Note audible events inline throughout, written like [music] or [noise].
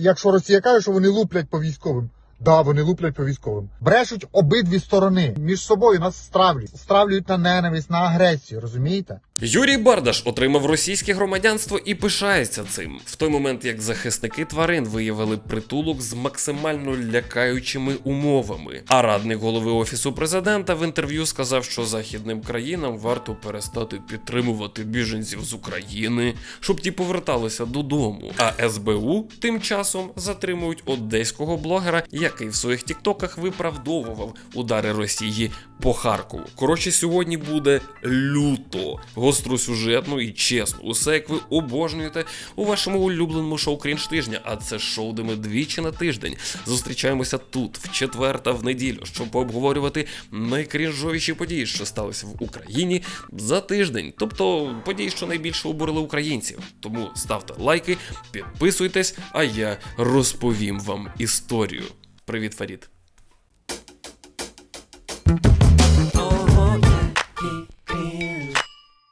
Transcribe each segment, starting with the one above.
Якщо Росія каже, що вони луплять по військовим. Да, вони луплять по військовим. Брешуть обидві сторони. Між собою нас стравлюють. Стравлюють на ненависть, на агресію, розумієте? Юрій Бардаш отримав російське громадянство і пишається цим. В той момент, як захисники тварин виявили притулок з максимально лякаючими умовами. А радник голови офісу президента в інтерв'ю сказав, що західним країнам варто перестати підтримувати біженців з України, щоб ті поверталися додому. А СБУ тим часом затримують одеського блогера, який в своїх тіктоках виправдовував удари Росії по Харкову. Коротше, сьогодні буде люто, гостросюжетно і чесно. Усе як ви обожнюєте у вашому улюбленому шоу Крінж тижня. А це шоу, де ми двічі на тиждень зустрічаємося тут, в четвер та в неділю, щоб пообговорювати найкрінжовіші події, що сталися в Україні за тиждень. Тобто події, що найбільше обурили українців. Тому ставте лайки, підписуйтесь, а я розповім вам історію. Привіт, Фарід.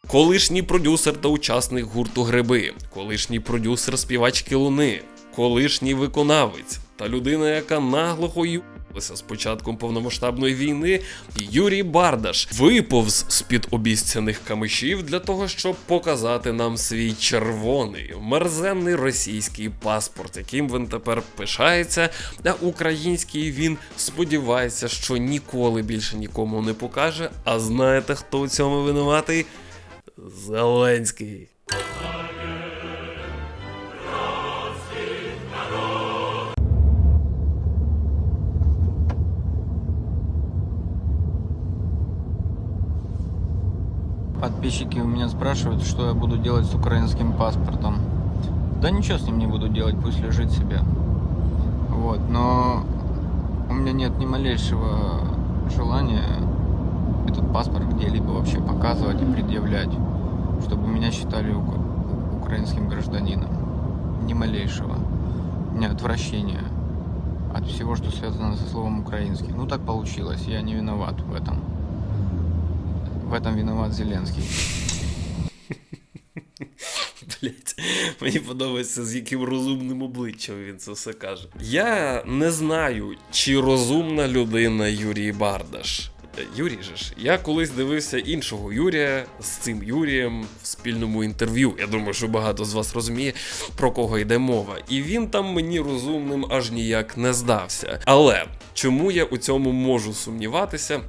Колишній продюсер та учасник гурту Гриби, колишній продюсер співачки Луни, колишній виконавець та людина, яка наглухо юбилася з початком повномасштабної війни, Юрій Бардаш виповз з-під обіцяних камишів для того, щоб показати нам свій червоний мерзенний російський паспорт, яким він тепер пишається, а український він сподівається, що ніколи більше нікому не покаже. А знаєте, хто у цьому винуватий? Зеленський. Подписчики у меня спрашивают, что я буду делать с украинским паспортом. Да ничего с ним не буду делать, пусть лежит себе. Вот, но у меня нет ни малейшего желания этот паспорт где-либо вообще показывать и предъявлять, чтобы меня считали ук- украинским гражданином. Ни малейшего. У меня отвращение от всего, что связано со словом украинский. Ну так получилось, я не виноват в этом. В этом виноват Зеленский. [laughs] Блять, мені подобається, з яким розумним обличчям він це все каже. Я не знаю, чи розумна людина Юрій Бардаш. Юрій же ж, я колись дивився іншого Юрія з цим Юрієм в спільному інтерв'ю. Я думаю, що багато з вас розуміє, про кого йде мова. І він там мені розумним аж ніяк не здався. Але чому я у цьому можу сумніватися?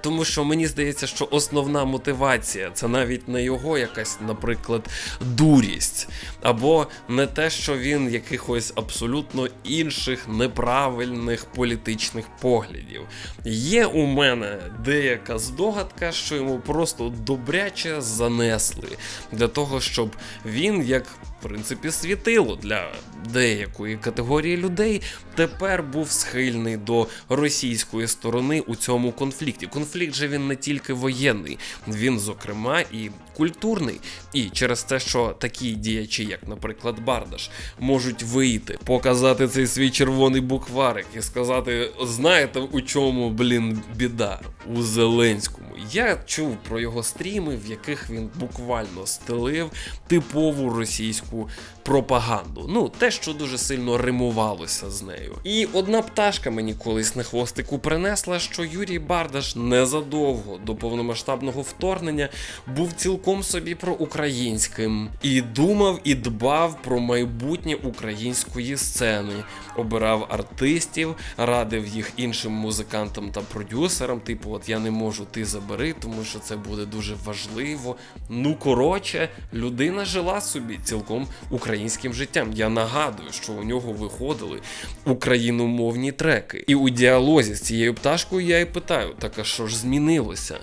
Тому що мені здається, що основна мотивація це навіть не його якась, наприклад, дурість, або не те, що він якихось абсолютно інших неправильних політичних поглядів. Є у мене деяка здогадка, що йому просто добряче занесли для того, щоб він як. Принципі, світило для деякої категорії людей тепер був схильний до російської сторони у цьому конфлікті. Конфлікт же він не тільки воєнний, він, зокрема, і культурний. І через те, що такі діячі, як, наприклад, Бардаш, можуть вийти, показати цей свій червоний букварик і сказати: знаєте, у чому, блін, біда? У Зеленському. Я чув про його стріми, в яких він буквально стелив типову російську пропаганду. Ну, те, що дуже сильно римувалося з нею. І одна пташка мені колись на хвостику принесла, що Юрій Бардаш незадовго до повномасштабного вторгнення був цілком собі проукраїнським і думав і дбав про майбутнє української сцени, обирав артистів, радив їх іншим музикантам та продюсерам. Типу, от я не можу, ти забери, тому що це буде дуже важливо. Ну коротше, людина жила собі цілком українським життям. Я нагадую, що у нього виходили україномовні треки. І у діалозі з цією пташкою я і питаю: так а що ж змінилося?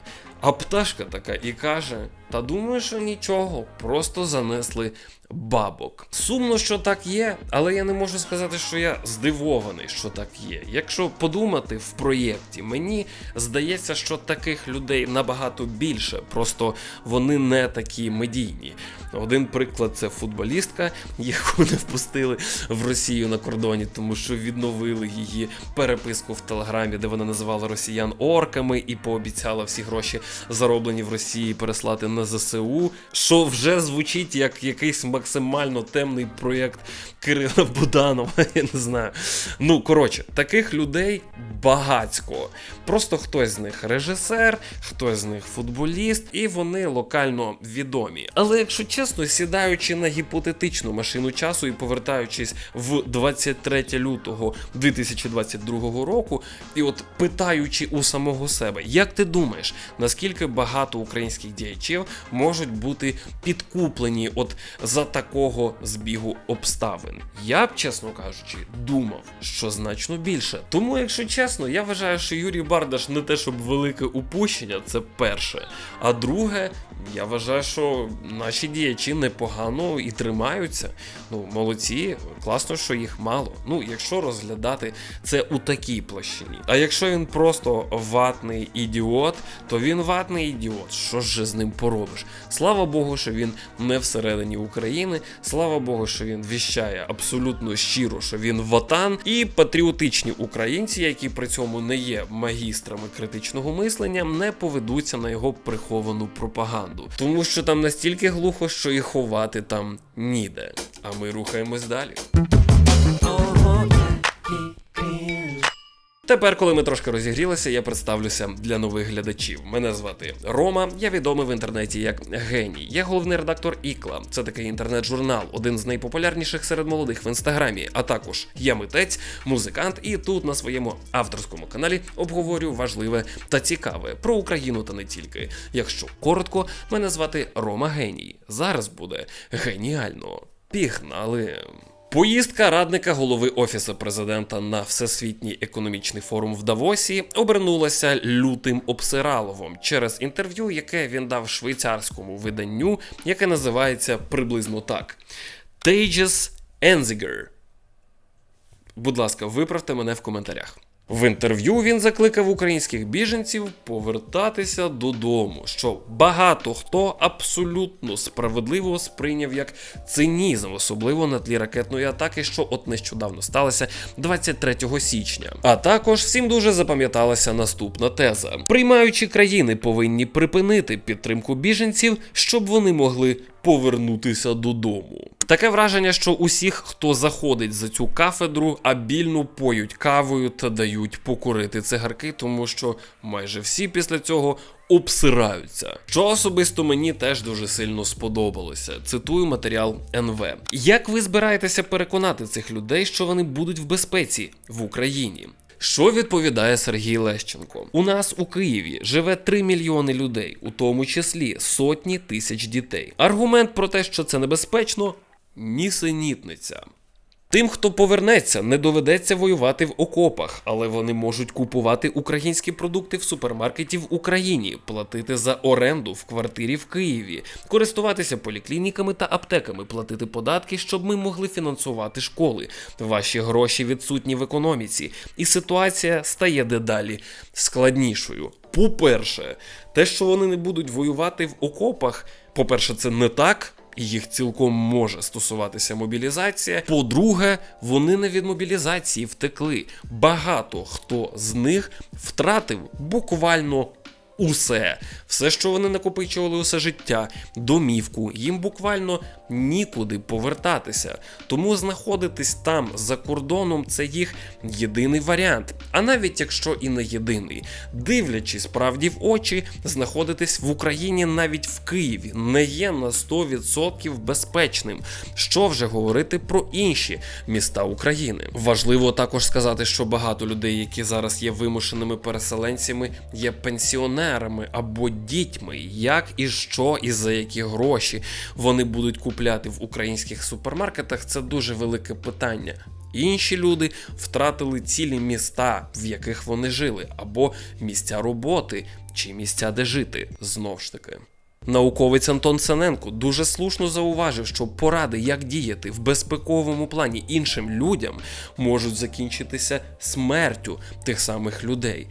А пташка така і каже: Та думаю, що нічого, просто занесли бабок. Сумно, що так є, але я не можу сказати, що я здивований, що так є. Якщо подумати в проєкті, мені здається, що таких людей набагато більше, просто вони не такі медійні. Один приклад це футболістка, яку не впустили в Росію на кордоні, тому що відновили її переписку в телеграмі, де вона називала росіян орками і пообіцяла всі гроші, зароблені в Росії, переслати на ЗСУ, що вже звучить як якийсь максимально темний проєкт Кирила Буданова. [laughs] Я не знаю. Ну, коротше, таких людей багацько. Просто хтось з них режисер, хтось з них футболіст, і вони локально відомі. Але якщо чесно, сідаючи на гіпотетичну машину часу і повертаючись в 23 лютого 2022 року, і от питаючи у самого себе, як ти думаєш, наскільки багато українських діячів можуть бути підкуплені от за такого збігу обставин? Я б, чесно кажучи, думав, що значно більше. Тому, якщо чесно, я вважаю, що Юрій Бардаш не те, щоб велике упущення, це перше. А друге, я вважаю, що наші діячі непогано і тримаються. Ну, молодці, класно, що їх мало. Ну, якщо розглядати це у такій площині. А якщо він просто ватний ідіот, то він ватний ідіот. Що ж з ним поробиш? Слава Богу, що він не всередині України. Слава Богу, що він віщає абсолютно щиро, що він ватан, і патріотичні українці, які при цьому не є магістрами критичного мислення, не поведуться на його приховану пропаганду, тому що там настільки глухо, що і ховати там ніде. А ми рухаємось далі. Тепер, коли ми трошки розігрілися, я представлюся для нових глядачів. Мене звати Рома. Я відомий в інтернеті як геній. Я головний редактор Ікла. Це такий інтернет-журнал, один з найпопулярніших серед молодих в інстаграмі. А також я митець, музикант, і тут на своєму авторському каналі обговорю важливе та цікаве про Україну та не тільки. Якщо коротко, мене звати Рома Геній. Зараз буде геніально. Пігнали! Поїздка радника голови офісу президента на всесвітній економічний форум в Давосі обернулася лютим обсираловом через інтерв'ю, яке він дав швейцарському виданню, яке називається приблизно так: Тейджес Ензігер. Будь ласка, виправте мене в коментарях. В інтерв'ю він закликав українських біженців повертатися додому, що багато хто абсолютно справедливо сприйняв як цинізм, особливо на тлі ракетної атаки, що от нещодавно сталося 23 січня. А також всім дуже запам'яталася наступна теза: приймаючі країни повинні припинити підтримку біженців, щоб вони могли повернутися додому. Таке враження, що усіх, хто заходить за цю кафедру, абільно поють кавою та дають покурити цигарки, тому що майже всі після цього обсираються. Що особисто мені теж дуже сильно сподобалося. Цитую матеріал НВ. Як ви збираєтеся переконати цих людей, що вони будуть в безпеці в Україні? Що відповідає Сергій Лещенко? У нас у Києві живе 3 мільйони людей, у тому числі сотні тисяч дітей. Аргумент про те, що це небезпечно, нісенітниця. Тим, хто повернеться, не доведеться воювати в окопах, але вони можуть купувати українські продукти в супермаркеті в Україні, платити за оренду в квартирі в Києві, користуватися поліклініками та аптеками, платити податки, щоб ми могли фінансувати школи. Ваші гроші відсутні в економіці, і ситуація стає дедалі складнішою. По-перше, те, що вони не будуть воювати в окопах, по-перше, це не так. Їх цілком може стосуватися мобілізація. По-друге, вони не від мобілізації втекли. Багато хто з них втратив буквально усе, все, що вони накопичували усе життя, домівку, їм буквально нікуди повертатися. Тому знаходитись там за кордоном це їх єдиний варіант. А навіть якщо і не єдиний, дивлячись правді в очі, знаходитись в Україні навіть в Києві не є на 100% безпечним. Що вже говорити про інші міста України? Важливо також сказати, що багато людей, які зараз є вимушеними переселенцями, є пенсіонерами або дітьми. Як і що, і за які гроші вони будуть купляти в українських супермаркетах, це дуже велике питання. Інші люди втратили цілі міста, в яких вони жили, або місця роботи чи місця, де жити, знов ж таки. Науковець Антон Сененко дуже слушно зауважив, що поради, як діяти в безпековому плані іншим людям, можуть закінчитися смертю тих самих людей.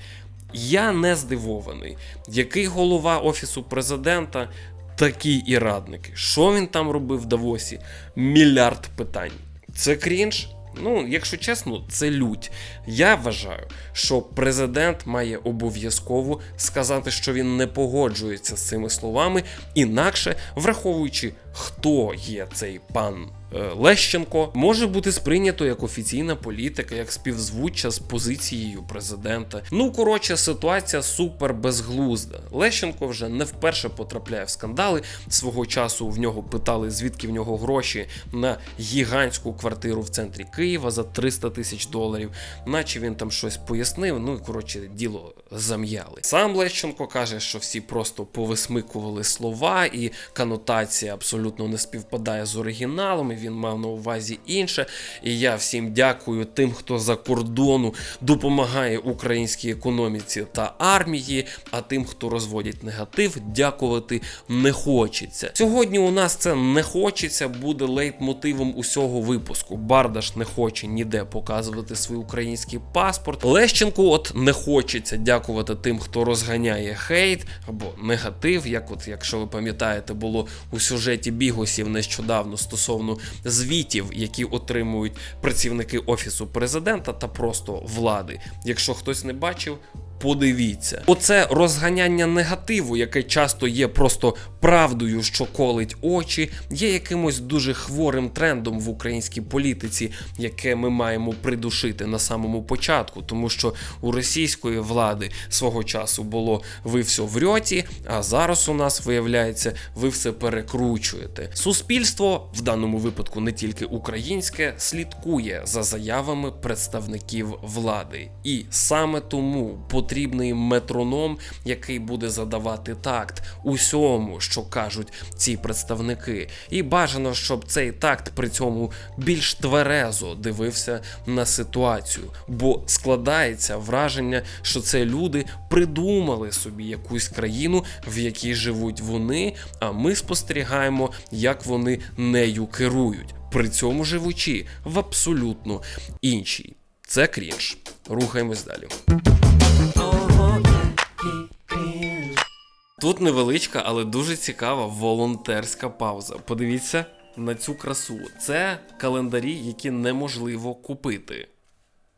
Я не здивований, який голова офісу президента, такі і радники. Що він там робив в Давосі? Мільярд питань. Це крінж? Ну, якщо чесно, це лють. Я вважаю, що президент має обов'язково сказати, що він не погоджується з цими словами, інакше, враховуючи, хто є цей пан. Е, Лещенко може бути сприйнято як офіційна політика, як співзвуччя з позицією президента. Ну коротше, ситуація супер безглузда. Лещенко вже не вперше потрапляє в скандали. Свого часу в нього питали, звідки в нього гроші на гігантську квартиру в центрі Києва за 300 тисяч доларів, наче він там щось пояснив. Ну і коротше, діло зам'яли. Сам Лещенко каже, що всі просто повисмикували слова, і канотація абсолютно не співпадає з оригіналом. і Він мав на увазі інше. І я всім дякую тим, хто за кордону допомагає українській економіці та армії. А тим, хто розводять негатив, дякувати не хочеться. Сьогодні у нас це не хочеться буде лейтмотивом усього випуску. Бардаш не хоче ніде показувати свій український паспорт. Лещенку, от не хочеться дякувати тим, хто розганяє хейт або негатив. Як от, якщо ви пам'ятаєте, було у сюжеті бігосів нещодавно стосовно звітів, які отримують працівники офісу президента та просто влади. Якщо хтось не бачив. Подивіться, оце розганяння негативу, яке часто є просто правдою, що колить очі, є якимось дуже хворим трендом в українській політиці, яке ми маємо придушити на самому початку, тому що у російської влади свого часу було ви все врьоті, а зараз у нас виявляється, ви все перекручуєте. Суспільство в даному випадку не тільки українське, слідкує за заявами представників влади, і саме тому потрібний метроном, який буде задавати такт усьому, що кажуть ці представники. І бажано, щоб цей такт при цьому більш тверезо дивився на ситуацію, бо складається враження, що це люди придумали собі якусь країну, в якій живуть вони, а ми спостерігаємо, як вони нею керують, при цьому живучи в абсолютно іншій. Це крінж. Рухаємось далі. Тут невеличка, але дуже цікава волонтерська пауза. Подивіться на цю красу. Це календарі, які неможливо купити.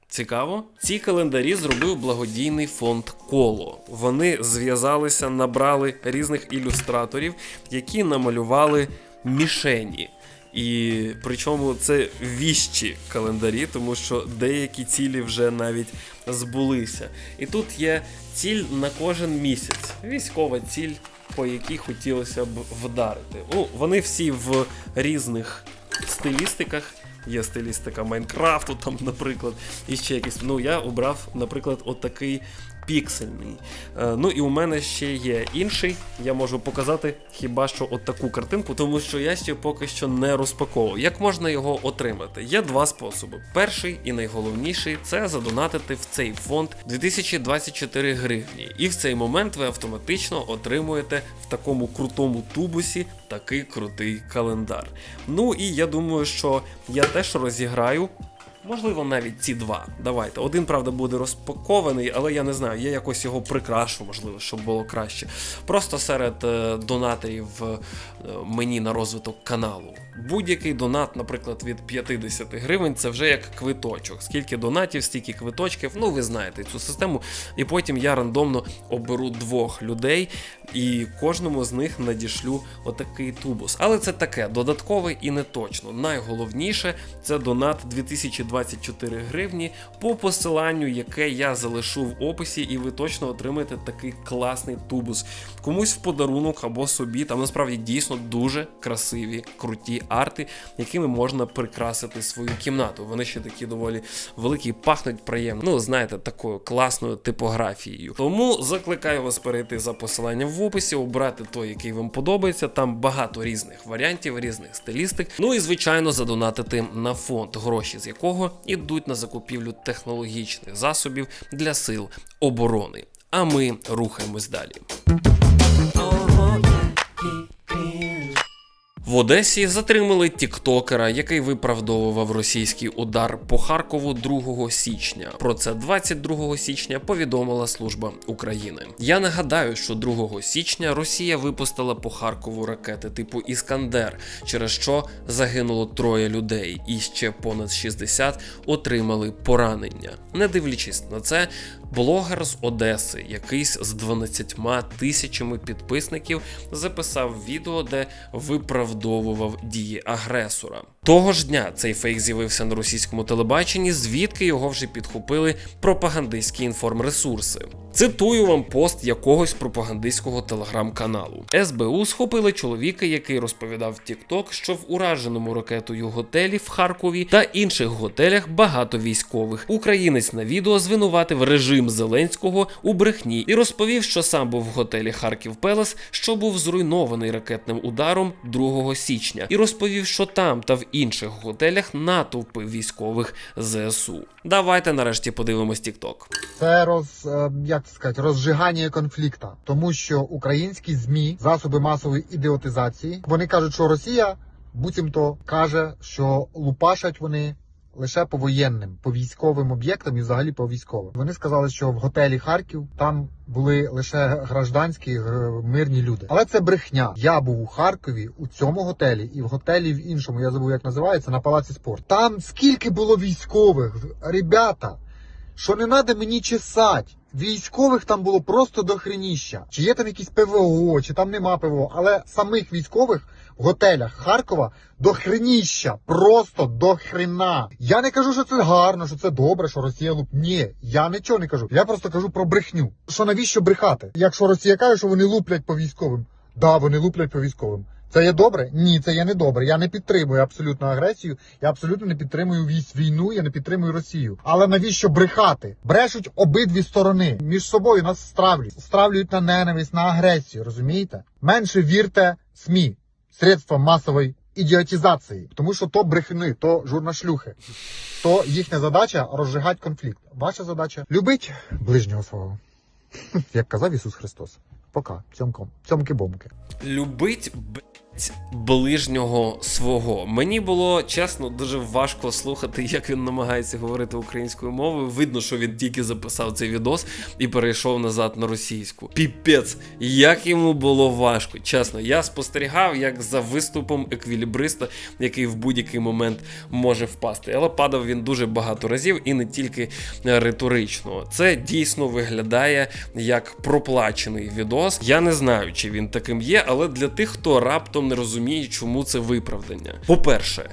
Цікаво? Ці календарі зробив благодійний фонд Коло. Вони зв'язалися, набрали різних ілюстраторів, які намалювали мішені. І причому це віщі календарі, тому що деякі цілі вже навіть збулися. І тут є ціль на кожен місяць. Військова ціль, по якій хотілося б вдарити. Ну, вони всі в різних стилістиках. Є стилістика Майнкрафту, там, наприклад, і ще якісь. Ну, я обрав, наприклад, отакий піксельний. Е, ну і у мене ще є інший. Я можу показати хіба що от таку картинку, тому що я ще поки що не розпаковував. Як можна його отримати? Є два способи. Перший і найголовніший це задонатити в цей фонд 2024 гривні. І в цей момент ви автоматично отримуєте в такому крутому тубусі такий крутий календар. Ну і я думаю, що я теж розіграю. Можливо, навіть ці два. Давайте. Один, правда, буде розпакований, але я не знаю, я якось його прикрашу, можливо, щоб було краще. Просто серед е, донаторів е, мені на розвиток каналу. Будь-який донат, наприклад, від 50 гривень, це вже як квиточок. Скільки донатів, стільки квиточків. Ну, ви знаєте цю систему. І потім я рандомно оберу двох людей, і кожному з них надішлю отакий тубус. Але це таке додаткове і не точно. Найголовніше це донат 2024 гривні по посиланню, яке я залишу в описі, і ви точно отримаєте такий класний тубус. Комусь в подарунок або собі. Там насправді дійсно дуже красиві, круті арти, якими можна прикрасити свою кімнату. Вони ще такі доволі великі, пахнуть приємно. Ну, знаєте, такою класною типографією. Тому закликаю вас перейти за посиланням в описі, обрати той, який вам подобається. Там багато різних варіантів, різних стилістик. Ну і звичайно, задонатити на фонд, гроші з якого ідуть на закупівлю технологічних засобів для сил оборони. А ми рухаємось далі. В Одесі затримали тіктокера, який виправдовував російський удар по Харкову 2 січня. Про це 22 січня повідомила служба України. Я нагадаю, що 2 січня Росія випустила по Харкову ракети типу Іскандер, через що загинуло троє людей, і ще понад 60 отримали поранення. Не дивлячись на це, блогер з Одеси, якийсь з 12 тисячами підписників, записав відео, де виправдовував дії агресора. Того ж дня цей фейк з'явився на російському телебаченні, звідки його вже підхопили пропагандистські інформресурси. Цитую вам пост якогось пропагандистського телеграм-каналу. СБУ схопили чоловіка, який розповідав в TikTok, що в ураженому ракетою готелі в Харкові та інших готелях багато військових. Українець на відео звинуватив режим Зеленського у брехні і розповів, що сам був в готелі Харків Пелес, що був зруйнований ракетним ударом 2 січня, і розповів, що там та в інших готелях натовпи військових ЗСУ. Давайте нарешті подивимось TikTok. Це роз е, як це сказати, розжигання конфлікта, тому що українські змі, засоби масової ідіотизації, вони кажуть, що Росія буцімто каже, що лупашать вони. Лише по воєнним, по військовим об'єктам і взагалі по військовим. Вони сказали, що в готелі Харків там були лише гражданські мирні люди. Але це брехня. Я був у Харкові у цьому готелі і в готелі в іншому. Я забув, як називається на палаці спорт. Там скільки було військових, ребята що не треба мені чесати. Військових там було просто до хреніща. Чи є там якісь ПВО, чи там нема ПВО, але самих військових в готелях Харкова до хреніща. Просто до хрена. Я не кажу, що це гарно, що це добре, що Росія луп. Ні, я нічого не кажу. Я просто кажу про брехню. Що навіщо брехати? Якщо Росія каже, що вони луплять по військовим, да, вони луплять по військовим. Це є добре? Ні, це є не добре. Я не підтримую абсолютно агресію. Я абсолютно не підтримую війну. Я не підтримую Росію. Але навіщо брехати? Брешуть обидві сторони між собою нас стравлюють, стравлюють на ненависть, на агресію. Розумієте? Менше вірте СМІ, средства масової ідіотизації, тому що то брехни, то журнашлюхи. То їхня задача розжигати конфлікт. Ваша задача любить ближнього свого, [laughs] як казав Ісус Христос. Пока, цьомки-бомки. Любить ближнього свого. Мені було чесно дуже важко слухати, як він намагається говорити українською мовою. Видно, що він тільки записав цей відос і перейшов назад на російську. Піпець, як йому було важко. Чесно, я спостерігав як за виступом еквілібриста, який в будь-який момент може впасти. Але падав він дуже багато разів і не тільки риторично. Це дійсно виглядає як проплачений відос. Я не знаю, чи він таким є, але для тих, хто раптом не розуміє, чому це виправдання. По-перше,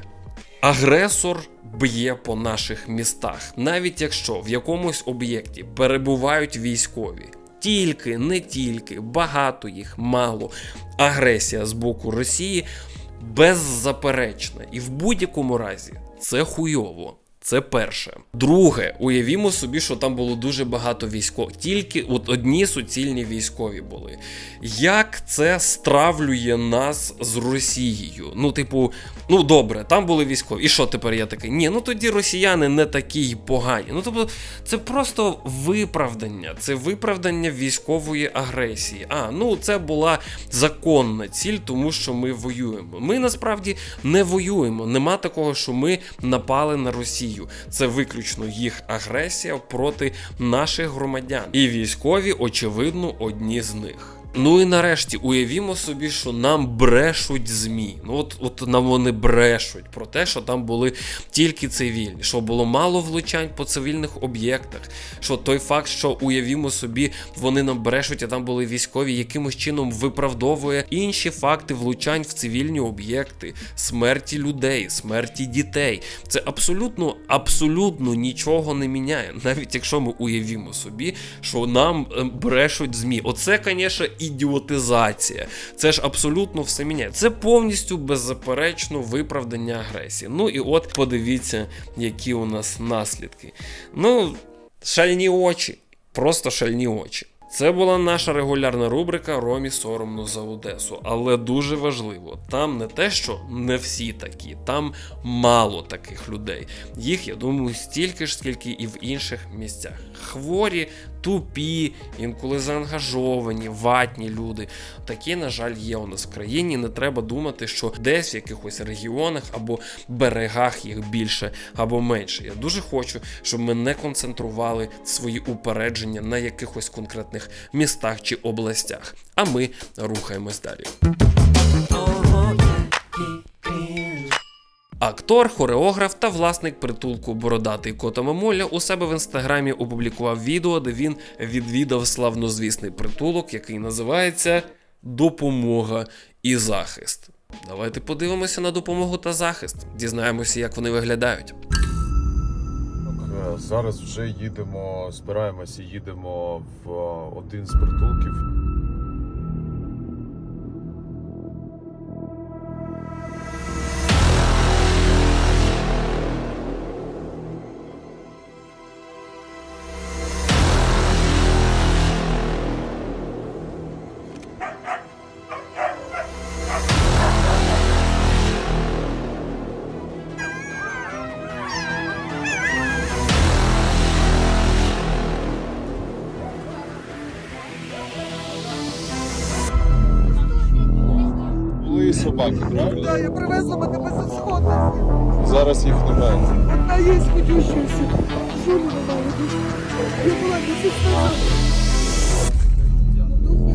Агресор б'є по наших містах, навіть якщо в якомусь об'єкті перебувають військові. Тільки, не тільки, багато їх, мало. Агресія з боку Росії беззаперечна. І в будь-якому разі це хуйово. Це перше. Друге, уявімо собі, що там було дуже багато військових. Тільки от одні суцільні військові були. Як це стравлює нас з Росією? Ну, типу, ну добре, там були військові. І що тепер я такий? Ні, ну тоді росіяни не такі й погані. Ну тобто, це просто виправдання. Це виправдання військової агресії. А, ну це була законна ціль, тому що ми воюємо. Ми насправді не воюємо. Нема такого, що ми напали на Росію. Це виключно їх агресія проти наших громадян. І військові, очевидно, одні з них. Ну і нарешті уявімо собі, що нам брешуть ЗМІ. Ну от, от нам вони брешуть про те, що там були тільки цивільні, що було мало влучань по цивільних об'єктах. Що той факт, що уявімо собі, вони нам брешуть, а там були військові, якимось чином виправдовує інші факти влучань в цивільні об'єкти, смерті людей, смерті дітей. Це абсолютно, абсолютно нічого не міняє, [laughs] навіть якщо ми уявімо собі, що нам е, брешуть ЗМІ. Оце, звісно, ідіотизація. Це ж абсолютно все міняє. Це повністю беззаперечно виправдання агресії. Ну і от подивіться, які у нас наслідки. Ну, шальні очі, просто шальні очі. Це була наша регулярна рубрика Ромі соромно за Одесу. Але дуже важливо, там не те, що не всі такі, там мало таких людей. Їх, я думаю, стільки ж, скільки і в інших місцях. Хворі тупі, інколи заангажовані, ватні люди. Такі, на жаль, є у нас в країні. Не треба думати, що десь в якихось регіонах або берегах їх більше або менше. Я дуже хочу, щоб ми не концентрували свої упередження на якихось конкретних містах чи областях. А ми рухаємось далі. Актор, хореограф та власник притулку Бородатий Кота Мамоля у себе в інстаграмі опублікував відео, де він відвідав славнозвісний притулок, який називається Допомога і захист. Давайте подивимося на допомогу та захист, дізнаємося, як вони виглядають. Е, Зараз вже їдемо, збираємося, їдемо в е, один з притулків. Собаки, правильно? Да, я привезла мене безісходності. Зараз їх немає. Одна є сподіваюся. Жулі немає. Я була безісходна. Фух.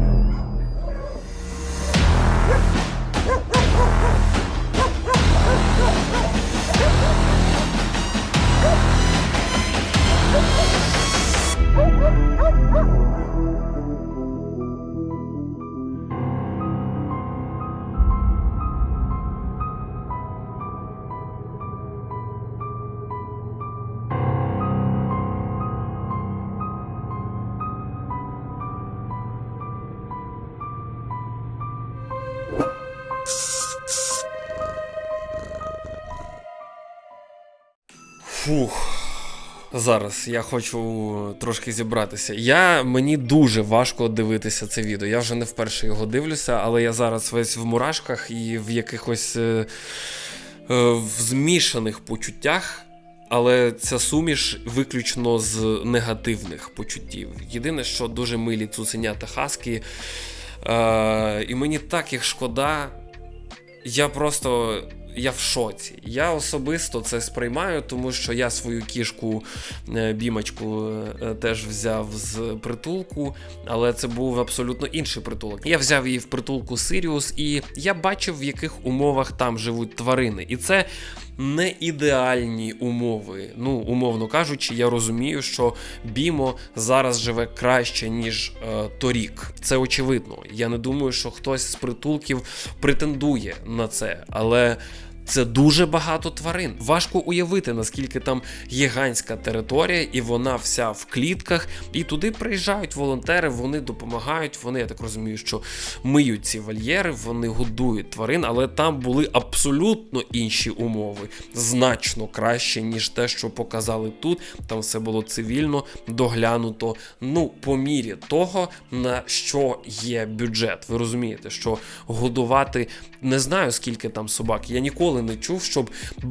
Зараз я хочу трошки зібратися. Я мені дуже важко дивитися це відео. Я вже не вперше його дивлюся, але я зараз весь в мурашках і в якихось е, е, в змішаних почуттях. Але ця суміш виключно з негативних почуттів. Єдине, що дуже милі цуценята хаски, е, і мені так їх шкода. Я просто я в шоці. Я особисто це сприймаю, тому що я свою кішку е, бімочку е, теж взяв з притулку, але це був абсолютно інший притулок. Я взяв її в притулку Сиріус, і я бачив, в яких умовах там живуть тварини. І це не ідеальні умови. Ну, умовно кажучи, я розумію, що Бімо зараз живе краще, ніж е, торік. Це очевидно. Я не думаю, що хтось з притулків претендує на це, але. Це дуже багато тварин. Важко уявити, наскільки там гігантська територія, і вона вся в клітках. І туди приїжджають волонтери, вони допомагають. Вони, я так розумію, що миють ці вольєри, вони годують тварин, але там були абсолютно інші умови, значно краще, ніж те, що показали тут. Там все було цивільно, доглянуто. Ну, по мірі того, на що є бюджет. Ви розумієте, що годувати не знаю, скільки там собак. Я ніколи не чув, щоб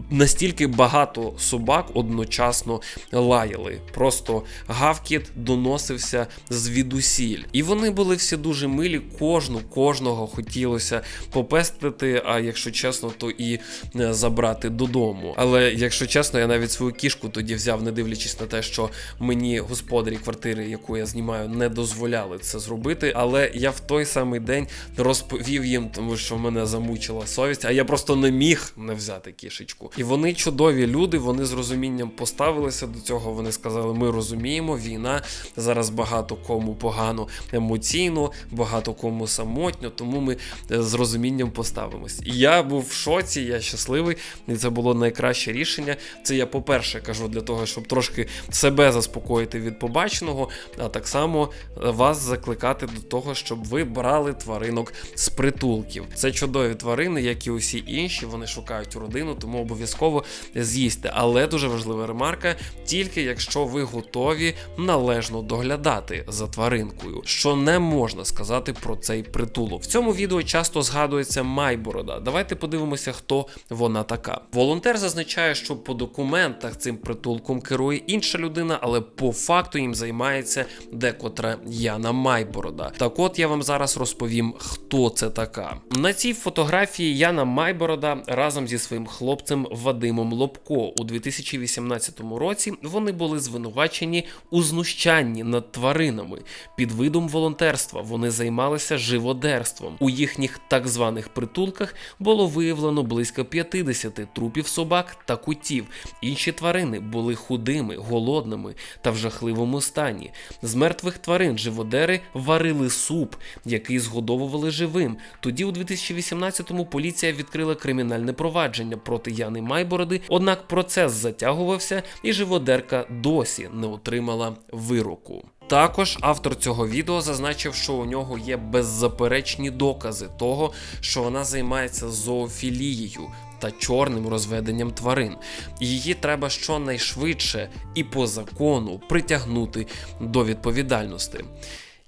настільки багато собак одночасно лаяли. Просто гавкіт доносився звідусіль. І вони були всі дуже милі. Кожну, кожного хотілося попестити, а якщо чесно, то і е, забрати додому. Але якщо чесно, я навіть свою кішку тоді взяв, не дивлячись на те, що мені господарі квартири, яку я знімаю, не дозволяли це зробити. Але я в той самий день розповів їм, тому що мене замучила совість, а я просто не міг не взяти кішечку. І вони чудові люди, вони з розумінням поставилися до цього. Вони сказали: ми розуміємо, війна зараз багато кому погано емоційно, багато кому самотньо, тому ми е, з розумінням поставимось. І я був в шоці, я щасливий, і це було найкраще рішення. Це я, по-перше, кажу для того, щоб трошки себе заспокоїти від побаченого, а так само е, вас закликати до того, щоб ви брали тваринок з притулків. Це чудові тварини, як і усі інші. Вони шукають викликають у родину, тому обов'язково з'їсти. Але дуже важлива ремарка, тільки якщо ви готові належно доглядати за тваринкою, що не можна сказати про цей притулок. В цьому відео часто згадується Майборода. Давайте подивимося, хто вона така. Волонтер зазначає, що по документах цим притулком керує інша людина, але по факту їм займається декотра Яна Майборода. Так от я вам зараз розповім, хто це така. На цій фотографії Яна Майборода разом зі своїм хлопцем Вадимом Лобко у 2018 році вони були звинувачені у знущанні над тваринами. Під видом волонтерства вони займалися живодерством. У їхніх так званих притулках було виявлено близько 50 трупів собак та кутів. Інші тварини були худими, голодними та в жахливому стані. З мертвих тварин живодери варили суп, який згодовували живим. Тоді, у 2018-му, поліція відкрила кримінальне провадження проти Яни Майбороди, однак процес затягувався, і живодерка досі не отримала вироку. Також автор цього відео зазначив, що у нього є беззаперечні докази того, що вона займається зоофілією та чорним розведенням тварин. Її треба щонайшвидше і по закону притягнути до відповідальності.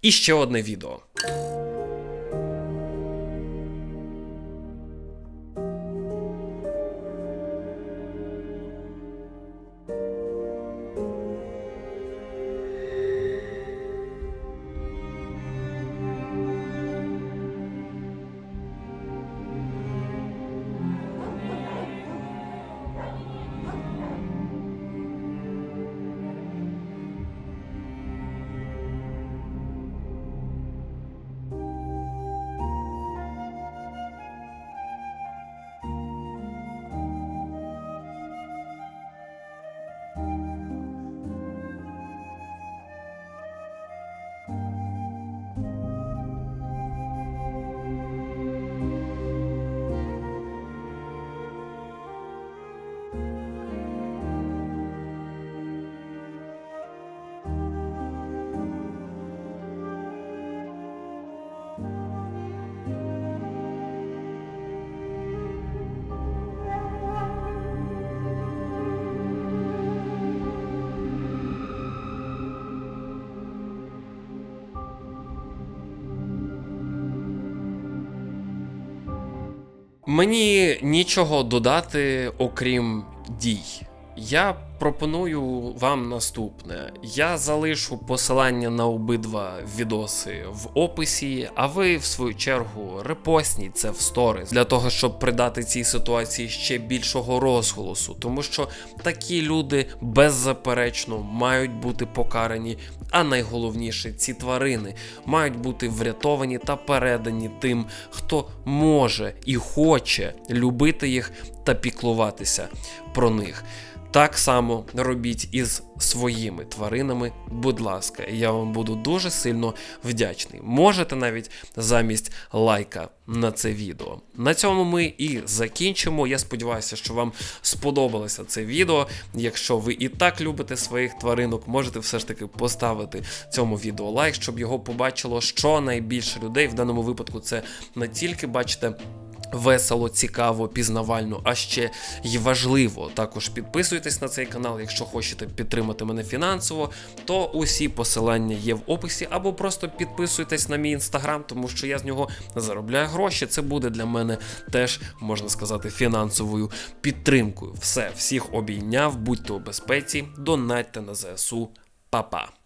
І ще одне відео. Мені нічого додати, окрім дій. Я пропоную вам наступне. Я залишу посилання на обидва відоси в описі, а ви, в свою чергу, репостніть це в сторіс для того, щоб придати цій ситуації ще більшого розголосу, тому що такі люди беззаперечно мають бути покарані. А найголовніше, ці тварини мають бути врятовані та передані тим, хто може і хоче любити їх та піклуватися про них. Так само робіть із своїми тваринами, будь ласка, я вам буду дуже сильно вдячний. Можете навіть замість лайка на це відео. На цьому ми і закінчимо. Я сподіваюся, що вам сподобалося це відео. Якщо ви і так любите своїх тваринок, можете все ж таки поставити цьому відео лайк, щоб його побачило щонайбільше людей. В даному випадку це не тільки бачите. Весело, цікаво, пізнавально, а ще й важливо. Також підписуйтесь на цей канал, якщо хочете підтримати мене фінансово, то усі посилання є в описі, або просто підписуйтесь на мій інстаграм, тому що я з нього заробляю гроші. Це буде для мене теж, можна сказати, фінансовою підтримкою. Все, всіх обійняв, будьте у безпеці, донатьте на ЗСУ, Па-па!